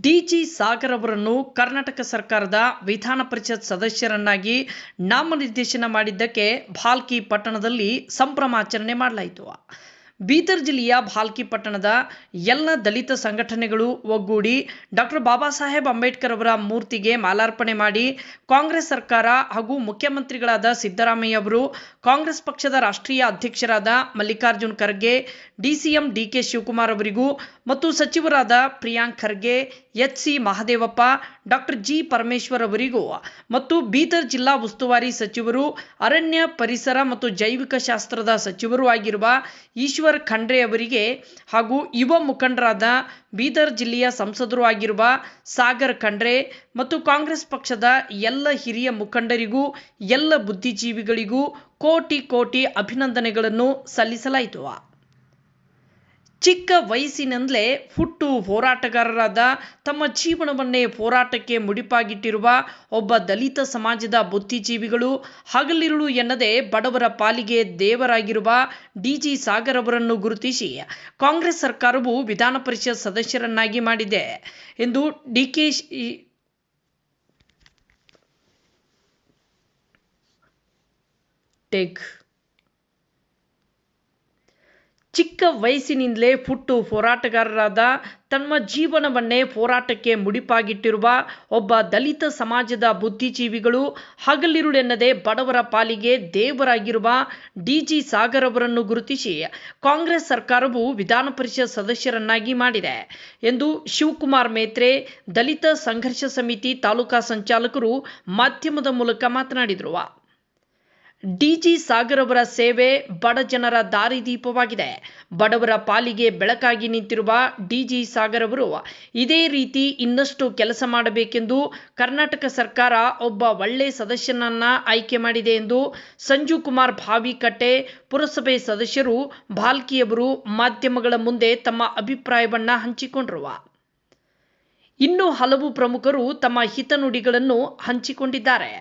DG Sagar ಅವರನ್ನು ಕರ್ನಾಟಕ ಸರ್ಕಾರದ ವಿಧಾನ ಪರಿಷತ್ ಸದಸ್ಯರನ್ನಾಗಿ ನಾಮನಿರ್ದೇಶನ ಮಾಡಿದ್ದಕ್ಕೆ ಭಾಲ್ಕಿ ಪಟ್ಟಣದಲ್ಲಿ ಸಂಭ್ರಮಾಚರಣೆ ಮಾಡಲಾಯಿತು. ಬೀದರ್ ಜಿಲ್ಲೆಯ ಭಾಲ್ಕಿ ಪಟ್ಟಣದ ಎಲ್ಲ ದಲಿತ ಸಂಘಟನೆಗಳು ಒಗ್ಗೂಡಿ ಡಾಕ್ಟರ್ ಬಾಬಾ ಸಾಹೇಬ್ ಅಂಬೇಡ್ಕರ್ ಅವರ ಮೂರ್ತಿಗೆ ಮಾಲಾರ್ಪಣೆ ಮಾಡಿ ಕಾಂಗ್ರೆಸ್ ಸರ್ಕಾರ ಹಾಗೂ ಮುಖ್ಯಮಂತ್ರಿಗಳಾದ ಸಿದ್ದರಾಮಯ್ಯ ಅವರು ಕಾಂಗ್ರೆಸ್ ಪಕ್ಷದ ರಾಷ್ಟ್ರೀಯ ಅಧ್ಯಕ್ಷರಾದ ಮಲ್ಲಿಕಾರ್ಜುನ್ ಖರ್ಗೆ, ಡಿಸಿಎಂ ಡಿಕೆ ಶಿವಕುಮಾರ್ ಅವರಿಗೂ ಮತ್ತು ಸಚಿವರಾದ Priyank Kharge, H C Mahadevappa doctor G Parameshwar ಅವರಿಗೂ ಮತ್ತು ಬೀದರ್ ಜಿಲ್ಲಾ ಉಸ್ತುವಾರಿ ಸಚಿವರು, ಅರಣ್ಯ ಪರಿಸರ ಮತ್ತು ಜೈವಿಕ ಶಾಸ್ತ್ರದ ಸಚಿವರೂ ಆಗಿರುವ ಈಶ್ವರ್ ಖಂಡ್ರೆ ಅವರಿಗೆ ಹಾಗೂ ಯುವ ಮುಖಂಡರಾದ ಬೀದರ್ ಜಿಲ್ಲೆಯ ಸಂಸದರು ಆಗಿರುವ ಸಾಗರ್ ಖಂಡ್ರೆ ಮತ್ತು ಕಾಂಗ್ರೆಸ್ ಪಕ್ಷದ ಎಲ್ಲ ಹಿರಿಯ ಮುಖಂಡರಿಗೂ, ಎಲ್ಲ ಬುದ್ಧಿಜೀವಿಗಳಿಗೂ ಕೋಟಿ ಕೋಟಿ ಅಭಿನಂದನೆಗಳನ್ನು ಸಲ್ಲಿಸಲಾಯಿತು. ಚಿಕ್ಕ ವಯಸ್ಸಿನಿಂದಲೇ ಹುಟ್ಟು ಹೋರಾಟಗಾರರಾದ ತಮ್ಮ ಜೀವನವನ್ನೇ ಹೋರಾಟಕ್ಕೆ ಮುಡಿಪಾಗಿಟ್ಟಿರುವ ಒಬ್ಬ ದಲಿತ ಸಮಾಜದ ಬುದ್ಧಿಜೀವಿಗಳು ಹಗಲಿರುಳು ಎನ್ನದೆ ಬಡವರ ಪಾಲಿಗೆ ದೇವರಾಗಿರುವ ಡಿಜಿ ಸಾಗರ್ ಅವರನ್ನು ಗುರುತಿಸಿ ಕಾಂಗ್ರೆಸ್ ಸರ್ಕಾರವು ವಿಧಾನ ಪರಿಷತ್ ಸದಸ್ಯರನ್ನಾಗಿ ಮಾಡಿದೆ ಎಂದು ಡಿಕೆ ಟೆಕ್ ಚಿಕ್ಕ ವಯಸ್ಸಿನಿಂದಲೇ ಹುಟ್ಟು ಹೋರಾಟಗಾರರಾದ ತಮ್ಮ ಜೀವನವನ್ನೇ ಹೋರಾಟಕ್ಕೆ ಮುಡಿಪಾಗಿಟ್ಟಿರುವ ಒಬ್ಬ ದಲಿತ ಸಮಾಜದ ಬುದ್ಧಿಜೀವಿಗಳು ಹಗಲಿರುಳೆನ್ನದೆ ಬಡವರ ಪಾಲಿಗೆ ದೇವರಾಗಿರುವ ಡಿಜಿ ಸಾಗರ್ ಅವರನ್ನು ಗುರುತಿಸಿ ಕಾಂಗ್ರೆಸ್ ಸರ್ಕಾರವು ವಿಧಾನ ಪರಿಷತ್ ಸದಸ್ಯರನ್ನಾಗಿ ಮಾಡಿದೆ ಎಂದು ಶಿವಕುಮಾರ್ ಮೇತ್ರೆ, ದಲಿತ ಸಂಘರ್ಷ ಸಮಿತಿ ತಾಲೂಕಾ ಸಂಚಾಲಕರು ಮಾಧ್ಯಮದ ಮೂಲಕ ಮಾತನಾಡಿದರು. ಡಿಜಿ ಸಾಗರ್ ಅವರ ಸೇವೆ ಬಡ ಜನರ ದಾರಿದೀಪವಾಗಿದೆ. ಬಡವರ ಪಾಲಿಗೆ ಬೆಳಕಾಗಿ ನಿಂತಿರುವ ಡಿಜಿ ಸಾಗರ್ ಅವರು ಇದೇ ರೀತಿ ಇನ್ನಷ್ಟು ಕೆಲಸ ಮಾಡಬೇಕೆಂದು ಕರ್ನಾಟಕ ಸರ್ಕಾರ ಒಬ್ಬ ಒಳ್ಳೆ ಸದಸ್ಯನನ್ನ ಆಯ್ಕೆ ಮಾಡಿದೆ ಎಂದು ಸಂಜು ಕುಮಾರ್ ಭಾವಿಕಟ್ಟೆ ಪುರಸಭೆ ಸದಸ್ಯರು ಭಾಲ್ಕಿಯವರು ಮಾಧ್ಯಮಗಳ ಮುಂದೆ ತಮ್ಮ ಅಭಿಪ್ರಾಯವನ್ನು ಹಂಚಿಕೊಂಡರು. ಇನ್ನು ಹಲವು ಪ್ರಮುಖರು ತಮ್ಮ ಹಿತನುಡಿಗಳನ್ನು ಹಂಚಿಕೊಂಡಿದ್ದಾರೆ.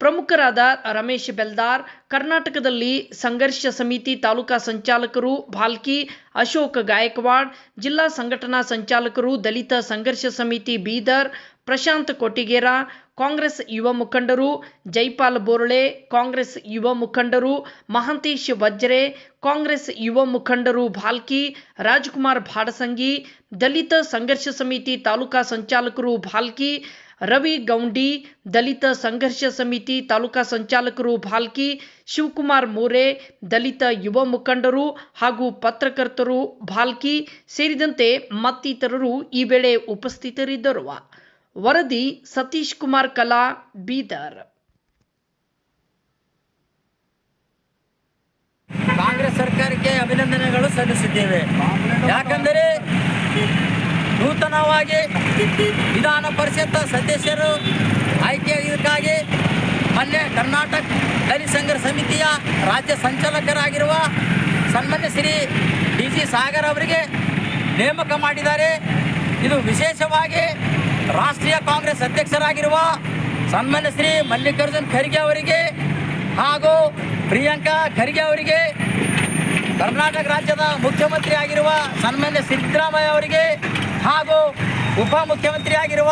ಪ್ರಮುಖರಾದ ರಮೇಶ್ ಬೆಲ್ದಾರ್, ಕರ್ನಾಟಕದಲ್ಲಿ ಸಂಘರ್ಷ ಸಮಿತಿ ತಾಲೂಕಾ ಸಂಚಾಲಕರು ಭಾಲ್ಕಿ, ಅಶೋಕ್ ಗಾಯಕ್ವಾಡ್, ಜಿಲ್ಲಾ ಸಂಘಟನಾ ಸಂಚಾಲಕರು ದಲಿತ ಸಂಘರ್ಷ ಸಮಿತಿ ಬೀದರ್, ಪ್ರಶಾಂತ್ ಕೊಟ್ಟಿಗೇರ, ಕಾಂಗ್ರೆಸ್ ಯುವ ಮುಖಂಡರು ಜೈಪಾಲ್ ಬೋರ್ಳೆ, ಕಾಂಗ್ರೆಸ್ ಯುವ ಮುಖಂಡರು ಮಹಾಂತೇಶ್ ವಜ್ರೆ, ಕಾಂಗ್ರೆಸ್ ಯುವ ಮುಖಂಡರು ಭಾಲ್ಕಿ, ರಾಜ್ಕುಮಾರ್ ಭಾಡಸಂಗಿ, ದಲಿತ ಸಂಘರ್ಷ ಸಮಿತಿ ತಾಲೂಕಾ ಸಂಚಾಲಕರು ಭಾಲ್ಕಿ ರವಿ ಗೌಂಡಿ, ದಲಿತ ಸಂಘರ್ಷ ಸಮಿತಿ ತಾಲೂಕಾ ಸಂಚಾಲಕರು ಭಾಲ್ಕಿ, ಶಿವಕುಮಾರ್ ಮೋರೆ, ದಲಿತ ಯುವ ಮುಖಂಡರು ಹಾಗೂ ಪತ್ರಕರ್ತರು ಭಾಲ್ಕಿ ಸೇರಿದಂತೆ ಮತ್ತಿತರರು ಈ ವೇಳೆ ಉಪಸ್ಥಿತರಿದ್ದರು. ವರದಿ ಸತೀಶ್ ಕುಮಾರ್ ಕಲಾ, ಬೀದರ್. ಕಾಂಗ್ರೆಸ್ ಸರ್ಕಾರಕ್ಕೆ ಅಭಿನಂದನೆಗಳು ಸಲ್ಲಿಸಿದ್ದೇವೆ. ಯಾಕಂದರೆ ನೂತನವಾಗಿ ವಿಧಾನ ಪರಿಷತ್ ಸದಸ್ಯರು ಆಯ್ಕೆಯಾಗಿದ್ದಕ್ಕಾಗಿ ಮೊನ್ನೆ ಕರ್ನಾಟಕ ದಲಿತ ಸಂಘರ್ಷ ಸಮಿತಿಯ ರಾಜ್ಯ ಸಂಚಾಲಕರಾಗಿರುವ ಸನ್ಮಾನ್ಯ ಶ್ರೀ ಡಿ ಜಿ ಸಾಗರ್ ಅವರಿಗೆ ನೇಮಕ ಮಾಡಿದ್ದಾರೆ. ಇದು ವಿಶೇಷವಾಗಿ ರಾಷ್ಟ್ರೀಯ ಕಾಂಗ್ರೆಸ್ ಅಧ್ಯಕ್ಷರಾಗಿರುವ ಸನ್ಮಾನ್ಯ ಶ್ರೀ ಮಲ್ಲಿಕಾರ್ಜುನ್ ಖರ್ಗೆ ಅವರಿಗೆ ಹಾಗೂ ಪ್ರಿಯಾಂಕಾ ಖರ್ಗೆ ಅವರಿಗೆ, ಕರ್ನಾಟಕ ರಾಜ್ಯದ ಮುಖ್ಯಮಂತ್ರಿ ಆಗಿರುವ ಸನ್ಮಾನ್ಯ ಸಿದ್ದರಾಮಯ್ಯ ಅವರಿಗೆ ಹಾಗೂ ಉಪಮುಖ್ಯಮಂತ್ರಿಯಾಗಿರುವ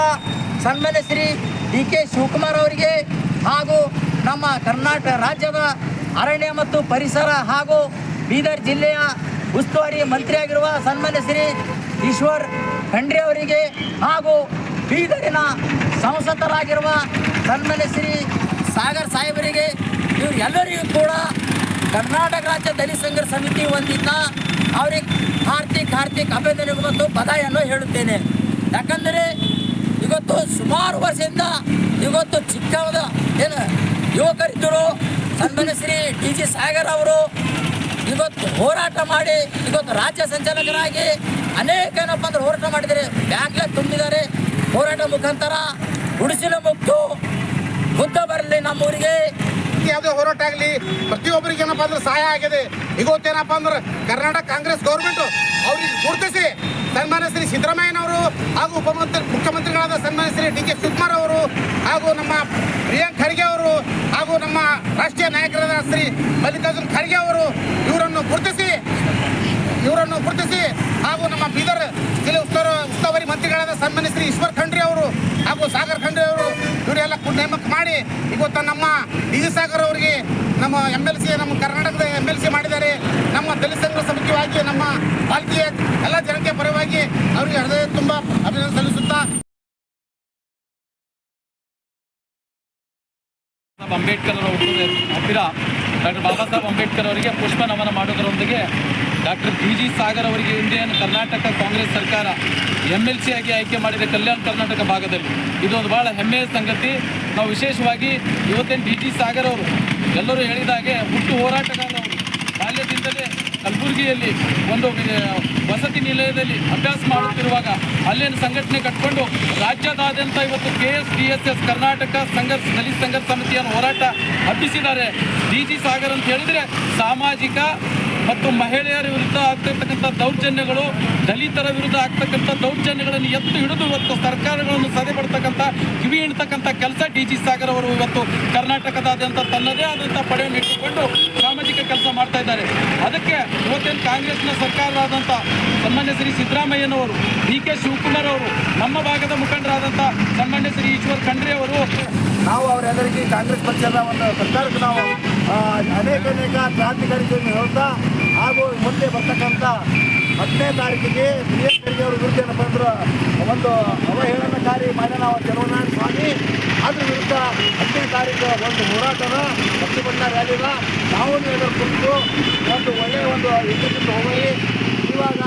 ಸನ್ಮಾನ್ಯ ಶ್ರೀ ಡಿ ಕೆ ಶಿವಕುಮಾರ್ ಅವರಿಗೆ ಹಾಗೂ ನಮ್ಮ ಕರ್ನಾಟಕ ರಾಜ್ಯದ ಅರಣ್ಯ ಮತ್ತು ಪರಿಸರ ಹಾಗೂ ಬೀದರ್ ಜಿಲ್ಲೆಯ ಉಸ್ತುವಾರಿ ಮಂತ್ರಿಯಾಗಿರುವ ಸನ್ಮಾನ್ಯ ಶ್ರೀ ಈಶ್ವರ್ ಖಂಡ್ರೆ ಅವರಿಗೆ ಹಾಗೂ ಬೀದರಿನ ಸಂಸದರಾಗಿರುವ ಸನ್ಮಾನ್ಯ ಶ್ರೀ ಸಾಗರ್ ಸಾಹೇಬರಿಗೆ ಇವರೆಲ್ಲರಿಗೂ ಕೂಡ ಕರ್ನಾಟಕ ರಾಜ್ಯ ದಲಿತ ಸಂಘರ್ಷ ಸಮಿತಿ ವತಿಯಿಂದ ಅವರಿಗೆ ಹಾರ್ದಿಕ್ ಹಾರ್ದಿಕ್ ಅಭಿನಂದನೆಗಳು ಮತ್ತು ಬಧಾಯನ್ನು ಹೇಳುತ್ತೇನೆ. ಯಾಕಂದರೆ ಇವತ್ತು ಸುಮಾರು ವರ್ಷದಿಂದ ಇವತ್ತು ಚಿಕ್ಕವದ ಏನು ಯುವಕರಿದ್ದರು ಸನ್ಮಾನ್ಯ ಶ್ರೀ ಡಿ ಜಿ ಸಾಗರ್ ಅವರು ಇವತ್ತು ಹೋರಾಟ ಮಾಡಿ, ಇವತ್ತು ರಾಜ್ಯ ಸಂಚಾಲಕರಾಗಿ ಅನೇಕ ಏನಪ್ಪ ಅಂದ್ರೆ ಹೋರಾಟ ಮಾಡಿದ್ದಾರೆ. ಬ್ಯಾಂಕ್ಲೆ ತುಂಬಿದ್ದಾರೆ. ಹೋರಾಟ ಮುಖಾಂತರ ಗುಡಿಸಲು ಮುಕ್ತು ಬುದ್ಧ ಬರಲಿ ನಮ್ಮೂರಿಗೆ. ರೀತಿ ಯಾವುದೇ ಹೋರಾಟ ಆಗಲಿ, ಪ್ರತಿಯೊಬ್ಬರಿಗೆ ಏನಪ್ಪ ಅಂದ್ರೆ ಸಹಾಯ ಆಗಿದೆ. ಇವತ್ತೇನಪ್ಪ ಅಂದ್ರೆ ಕರ್ನಾಟಕ ಕಾಂಗ್ರೆಸ್ ಗೌರ್ಮೆಂಟ್ ಅವ್ರಿಗೆ ಗುರುತಿಸಿ ಸನ್ಮಾನ್ಯ ಶ್ರೀ ಸಿದ್ದರಾಮಯ್ಯನವರು ಹಾಗೂ ಉಪಮಂತ್ರಿ ಮುಖ್ಯಮಂತ್ರಿಗಳಾದ ಸನ್ಮಾನ್ಯ ಶ್ರೀ ಡಿ ಕೆ ಶಿವಕುಮಾರ್ ಅವರು ಹಾಗೂ ನಮ್ಮ ಪ್ರಿಯಾಂಕ್ ಖರ್ಗೆ ಅವರು ಹಾಗೂ ನಮ್ಮ ರಾಷ್ಟ್ರೀಯ ನಾಯಕರಾದ ಶ್ರೀ ಮಲ್ಲಿಕಾರ್ಜುನ್ ಖರ್ಗೆ ಅವರು, ಇವರನ್ನು ಗುರುತಿಸಿ ಇವರನ್ನು ಗುರುತಿಸಿ ಹಾಗೂ ನಮ್ಮ ಬೀದರ್ ಜಿಲ್ಲೆ ಉಸ್ತುವಾರಿ ಉಸ್ತುವಾರಿ ಮಂತ್ರಿಗಳಾದ ಸನ್ಮಾನ್ಯ ಶ್ರೀ ಈಶ್ವರ್ ಖಂಡ್ರೆ ಅವರು ಹಾಗೂ ಸಾಗರ್ ಖಂಡ್ರೆ ಅವರು ಇವರೆಲ್ಲ ನೇಮಕ ಮಾಡಿ ಇವತ್ತು ನಮ್ಮ ಸಾಗರ್ ಅವರಿಗೆ ನಮ್ಮ ಎಂ ಎಲ್ ಸಿ ನಮ್ಮ ಕರ್ನಾಟಕದ ಎಂ ಎಲ್ ಸಿ ಮಾಡಿದ್ದಾರೆ. ನಮ್ಮ ದಲಿತ ಸಂಘ ಸಮಿತಿಯಾಗಿ, ನಮ್ಮ ಪಾಲ್ಕಿಯ ಎಲ್ಲ ಜನಕ್ಕೆ ಪರವಾಗಿ ಅವರಿಗೆ ಹೃದಯ ತುಂಬ ಅಭಿನಂದನೆ ಸಲ್ಲಿಸುತ್ತಾ ಅಂಬೇಡ್ಕರ್ ಅವರ ಹತ್ತಿರ ಡಾಕ್ಟರ್ ಬಾಬಾ ಸಾಹೇಬ್ ಅಂಬೇಡ್ಕರ್ ಅವರಿಗೆ ಪುಷ್ಪ ನಮನ ಮಾಡೋದರೊಂದಿಗೆ ಡಾಕ್ಟರ್ ಬಿ ಜಿ ಸಾಗರ್ ಅವರಿಗೆ ಇಂಡಿಯನ್ ಕರ್ನಾಟಕ ಕಾಂಗ್ರೆಸ್ ಸರ್ಕಾರ ಎಂ ಎಲ್ ಸಿ ಆಗಿ ಆಯ್ಕೆ ಮಾಡಿದೆ ಕಲ್ಯಾಣ ಕರ್ನಾಟಕ ಭಾಗದಲ್ಲಿ. ಇದೊಂದು ಬಹಳ ಹೆಮ್ಮೆಯ ಸಂಗತಿ. ನಾವು ವಿಶೇಷವಾಗಿ ಇವತ್ತೇನು ಡಿ ಜಿ ಸಾಗರ್ ಅವರು ಎಲ್ಲರೂ ಹೇಳಿದಾಗೆ ಹುಟ್ಟು ಹೋರಾಟಗಾರರು ಬಾಲ್ಯದಿಂದಲೇ ಕಲಬುರಗಿಯಲ್ಲಿ ಒಂದು ವಸತಿ ನಿಲಯದಲ್ಲಿ ಅಭ್ಯಾಸ ಮಾಡುತ್ತಿರುವಾಗ ಅಲ್ಲಿನ ಸಂಘಟನೆ ಕಟ್ಕೊಂಡು ರಾಜ್ಯದಾದ್ಯಂತ ಇವತ್ತು K S D S S Karnataka ಸಂಘರ್ಷ, ದಲಿತ ಸಂಘರ್ಷ ಸಮಿತಿಯನ್ನು ಹೋರಾಟ ಹಬ್ಬಿಸಿದ್ದಾರೆ. ಡಿ ಜಿ ಸಾಗರ್ ಅಂತ ಹೇಳಿದರೆ ಸಾಮಾಜಿಕ ಮತ್ತು ಮಹಿಳೆಯರ ವಿರುದ್ಧ ಆಗ್ತಿರ್ತಕ್ಕಂಥ ದೌರ್ಜನ್ಯಗಳು, ದಲಿತರ ವಿರುದ್ಧ ಆಗ್ತಕ್ಕಂಥ ದೌರ್ಜನ್ಯಗಳನ್ನು ಎತ್ತು ಹಿಡಿದು ಇವತ್ತು ಸರ್ಕಾರಗಳನ್ನು ಸದೆಪಡ್ತಕ್ಕಂಥ ಕಿವಿ ಹಿಡ್ತಕ್ಕಂಥ ಕೆಲಸ ಡಿ ಜಿ ಸಾಗರ್ ಅವರು ಇವತ್ತು ಕರ್ನಾಟಕದಾದ್ಯಂತ ತನ್ನದೇ ಆದಂಥ ಪಡೆಯನ್ನು ಇಟ್ಟುಕೊಂಡು ಸಾಮಾಜಿಕ ಕೆಲಸ ಮಾಡ್ತಾ ಇದ್ದಾರೆ. ಅದಕ್ಕೆ ಇವತ್ತೇನು ಕಾಂಗ್ರೆಸ್ನ ಸರ್ಕಾರವಾದಂಥ ಸನ್ಮಾನ್ಯ ಶ್ರೀ ಸಿದ್ದರಾಮಯ್ಯನವರು, ಡಿ ಕೆ ಶಿವಕುಮಾರ್ ಅವರು, ನಮ್ಮ ಭಾಗದ ಮುಖಂಡರಾದಂಥ ಸನ್ಮಾನ್ಯ ಶ್ರೀ ಈಶ್ವರ್ ಖಂಡ್ರೆ ಅವರು, ನಾವು ಅವರೆಲ್ಲರಿಗೆ ಕಾಂಗ್ರೆಸ್ ಪಕ್ಷದ ಒಂದು ಸರ್ಕಾರಕ್ಕೆ ನಾವು ಅನೇಕ ಅನೇಕ ಕ್ರಾಂತಿಕಾರಿಗಳನ್ನು ಹೇಳ್ತಾ ಹಾಗೂ ಮುಂದೆ ಬರ್ತಕ್ಕಂಥ ಹತ್ತನೇ ತಾರೀಕಿಗೆ ಬಿ ಎಸ್ ಅವರ ವಿರುದ್ಧ ಏನಪ್ಪ ಅಂದ್ರೆ ಒಂದು ಅವಹೇಳನಕಾರಿ ಮಾಡ್ಯಾನ ನಾವು ಚಲವನಾರಾಯಣ ಸ್ವಾಮಿ. ಅದ್ರ ವಿರುದ್ಧ ಹತ್ತನೇ ತಾರೀಕು ಒಂದು ಹೋರಾಟದ ಪ್ರತಿಭಟನಾ ರ್ಯಾಲಿನ ನಾವು ಎಲ್ಲರೂ ಕುರಿತು ಒಂದು ಒಳ್ಳೆಯ ಒಂದು ಇದಕ್ಕಿಂತ ಹೋಗಿ